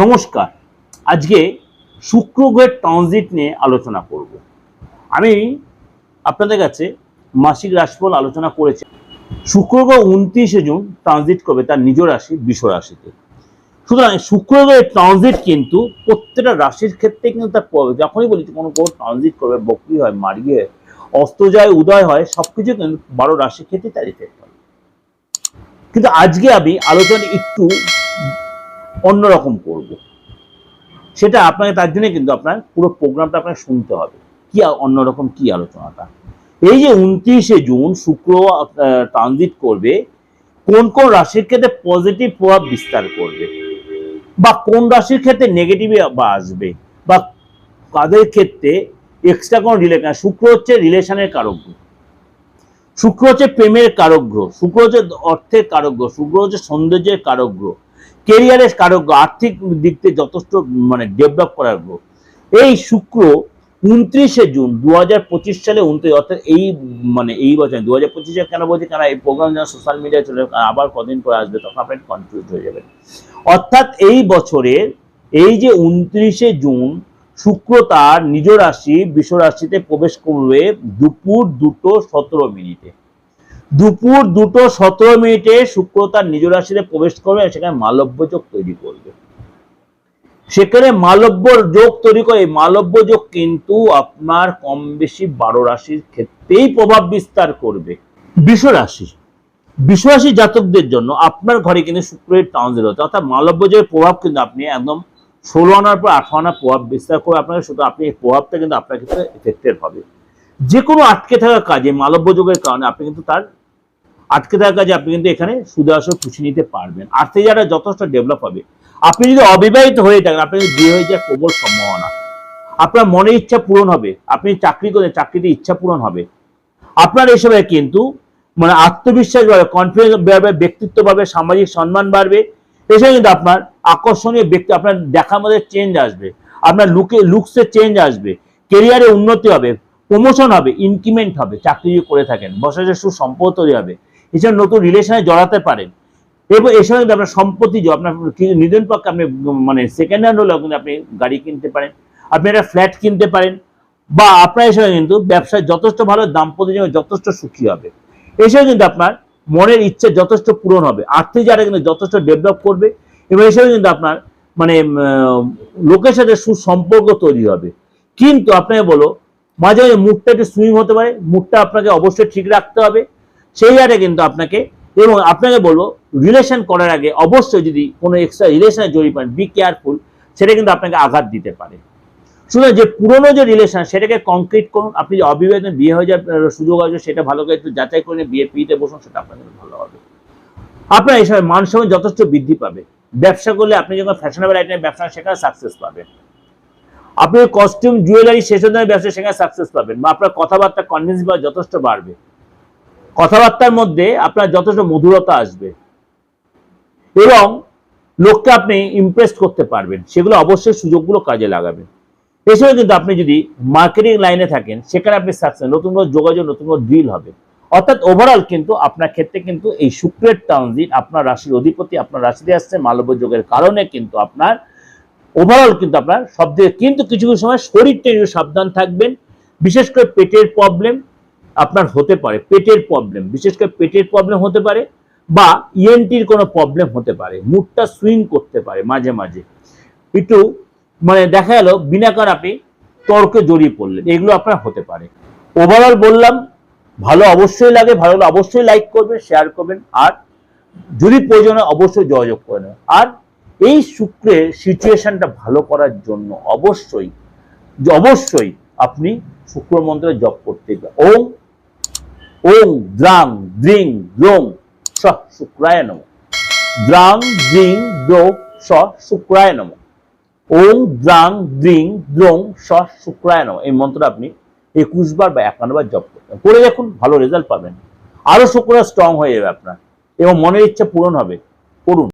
নমস্কার। আজকে শুক্র গ্রহের ট্রানজিট নিয়ে আলোচনা করব। আমি আপনাদের কাছে মাসিক রাশিফল আলোচনা করেছি। শুক্র গ্রহ উনত্রিশে জুন ট্রানজিট করবে তার নিজ রাশি, বিষ রাশিতে। সুতরাং শুক্র গ্রহের ট্রানজিট কিন্তু প্রত্যেকটা রাশির ক্ষেত্রে কিন্তু তার যখনই বলি কোনো গ্রহ ট্রানজিট করবে, বক্রি হয়, মার্গী হয়, অস্ত যায়, উদয় হয়, সবকিছু কিন্তু বারো রাশির ক্ষেত্রে তার ইফেক্ট হয় কিন্তু আজকে আমি আলোচনা একটু অন্যরকম করব। সেটা আপনাকে তার জন্য কিন্তু আপনার পুরো প্রোগ্রামটা আপনাকে শুনতে হবে। কি অন্যরকম কি আলোচনাটা? এই যে উনত্রিশে জুন শুক্র ট্রানজিট করবে, কোন কোন রাশির ক্ষেত্রে পজিটিভ প্রভাব বিস্তার করবে? বা কোন রাশির ক্ষেত্রে নেগেটিভ বা আসবে? বা কাদের ক্ষেত্রে এক্সট্রা কোন রিলেশন শুক্র হচ্ছে রিলেশনের কারক গ্রহ। শুক্র হচ্ছে প্রেমের কারক গ্রহ। শুক্র হচ্ছে অর্থের কারক গ্রহ। শুক্র হচ্ছে সৌন্দর্যের কারক গ্রহ। কেরিয়ারের গ্রহ, আর্থিক দিক থেকে যথেষ্ট মানে ডেভেলপ করার গ্রহ এই শুক্র উনত্রিশে জুন দুহাজার পঁচিশ সালে উনত্রিশ অর্থাৎ এই মানে এই বছর দু হাজার পঁচিশে কেন বলছি? কেন এই প্রোগ্রাম যেন সোশ্যাল মিডিয়ায় চলে আবার কদিন পরে আসবে তখন আপনি কনফিউজ হয়ে যাবেন। অর্থাৎ এই বছরের এই যে উনত্রিশে জুন শুক্র তার নিজ রাশি বিশ্ব রাশিতে প্রবেশ করবে দুপুর দুটো সতেরো মিনিটে। দুপুর দুটো সতেরো মিনিটে শুক্র তার নিজ রাশিতে প্রবেশ করবে সেখানে মালব্য যোগ তৈরি করবে। সেখানে মালব্য যোগ তৈরি করে মালব্য যোগ কিন্তু আপনার কম বেশি বারো রাশির ক্ষেত্রেই প্রভাব বিস্তার করবে। বিশ্ব রাশি বিশ্বরাশি জাতকদের জন্য আপনার ঘরে কিন্তু শুক্রের ট্রানজিট হচ্ছে, অর্থাৎ মালব্য যোগের প্রভাব কিন্তু আপনি একদম ষোলো আনার পর আঠারো আনার প্রভাব বিস্তার করে আপনাকে, শুধু আপনি এই প্রভাবটা কিন্তু আপনার ক্ষেত্রে এফেক্টেড হবে। যে কোনো আটকে থাকা কাজে মালব্য যোগের কারণে আপনি কিন্তু তার আটকে থাকা কাজে আপনি কিন্তু এখানে সুদে আসর খুশি নিতে পারবেন। আর্থিক যারা যথেষ্ট ডেভেলপ হবে। আপনি যদি অবিবাহিত হয়ে থাকেন আপনি বিয়ে হয়ে যাওয়ার প্রবল সম্ভাবনা। আপনার মনে ইচ্ছা পূরণ হবে। আপনি চাকরি করে চাকরিতে ইচ্ছা পূরণ হবে। আপনার সময় কিন্তু মানে আত্মবিশ্বাস বাড়বে কনফিডেন্স বাড়বে ব্যক্তিত্ব বাড়বে সামাজিক সম্মান বাড়বে। এসব কিন্তু আপনার আকর্ষণীয় ব্যক্তি, আপনার দেখার মধ্যে চেঞ্জ আসবে। আপনার লুকে লুকসে চেঞ্জ আসবে। কেরিয়ারে উন্নতি হবে প্রমোশন হবে ইনক্রিমেন্ট হবে, চাকরি করে থাকেন বসে সুসম্পদ তৈরি হবে। এছাড়া নতুন রিলেশনে জড়াতে পারেন। এবং এর সঙ্গে কিন্তু আপনার সম্পত্তি আপনার নিদেন পক্ষে আপনি মানে সেকেন্ড হ্যান্ড হলেও কিন্তু আপনি গাড়ি কিনতে পারেন, আপনি একটা ফ্ল্যাট কিনতে পারেন, বা আপনার এর সঙ্গে কিন্তু ব্যবসায় যথেষ্ট ভালো দাম্পত্য জীবনে যথেষ্ট সুখী হবে। এসব কিন্তু আপনার মনের ইচ্ছে যথেষ্ট পূরণ হবে, আর্থিক যারা কিন্তু যথেষ্ট ডেভেলপ করবে, এবং এসব কিন্তু আপনার মানে লোকের সাথে সুসম্পর্ক তৈরি হবে। কিন্তু আপনাকে বলো, মাঝে মাঝে মুখটা একটু সুইং হতে পারে, মুখটা আপনাকে অবশ্যই ঠিক রাখতে হবে সেই জায়গায় কিন্তু আপনাকে এবং আপনাকে বলব রিলেশন করার আগে অবশ্যই যদি কোনো এক্সট্রা রিলেশনে জড়িয়ে পান বি কেয়ারফুল সেটা কিন্তু আপনাকে আঘাত দিতে পারে। শুধু যে পুরনো যে রিলেশন সেটাকে কংক্রিট করুন। আপনি যে অবিবাহিত বিয়ে হয়ে যাওয়ার সুযোগ আছে, সেটা ভালো করে একটু যাচাই করে বিয়ে পিতে বসুন, সেটা আপনার ভালো হবে। আপনার এই সময় মান সম্মান যথেষ্ট বৃদ্ধি পাবে। ব্যবসা করলে আপনি যখন ফ্যাশনেবল আইটেম ব্যবসা সেখানে সাকসেস পাবেন। আপনি কস্টিউম জুয়েলারি সেসব ধরনের ব্যবসা সেখানে সাকসেস পাবেন বা আপনার কথাবার্তা কনভিন্স বা যথেষ্ট বাড়বে। কথাবার্তার মধ্যে আপনার যথেষ্ট মধুরতা আসবে। এবং লোককে আপনি ইমপ্রেস করতে পারবেন। সেগুলো অবশ্যই সুযোগগুলো কাজে লাগাবেন এছাড়াও কিন্তু আপনি যদি মার্কেটিং লাইনে থাকেন, সেখানে আপনি সাকসেস নতুন কোনো যোগাযোগ, নতুন কোনো ডিল হবে। অর্থাৎ ওভারঅল কিন্তু আপনার ক্ষেত্রে কিন্তু এই শুক্রের ট্রানজিট আপনার রাশির অধিপতি, আপনার রাশিতে আসছে মালব্য যোগের কারণে কিন্তু আপনার ওভারঅল কিন্তু আপনার সব কিন্তু কিছু কিছু সময় শরীরটা সাবধান থাকবেন। বিশেষ করে পেটের প্রবলেম আপনার হতে পারে, পেটের প্রবলেম বিশেষ করে পেটের প্রবলেম হতে পারে বা ইএনটির কোনো প্রবলেম হতে পারে মুডটা সুইং করতে পারে মাঝে মাঝে। একটু মানে দেখা গেল বিনাকার আপনি তর্কে জড়িয়ে পড়লেন, এগুলো আপনার হতে পারে। ওভারঅল বললাম, ভালো অবশ্যই লাগে, ভালো অবশ্যই লাইক করবেন শেয়ার করবেন, আর যদি প্রয়োজন হয় অবশ্যই যোগাযোগ করে নেবেন। আর এই শুক্রের সিচুয়েশনটা ভালো করার জন্য অবশ্যই অবশ্যই আপনি শুক্র মন্ত্রে জপ করতে ওম ওম দ্রাং দ্রিং দ্রোং স শুক্রায় নম। দ্রাং দ্রিং দ্রো স শুক্রায় নম। ওং দ্রাং দ্রিং দ্রোং স শুক্রায় নম। এই মন্ত্রটা আপনি একুশ বার বা একান্ন বার জপ করবেন করে দেখুন, ভালো রেজাল্ট পাবেন। আরও শুক্র স্ট্রং হয়ে যাবে আপনার। এবং মনের ইচ্ছা পূরণ হবে। করুন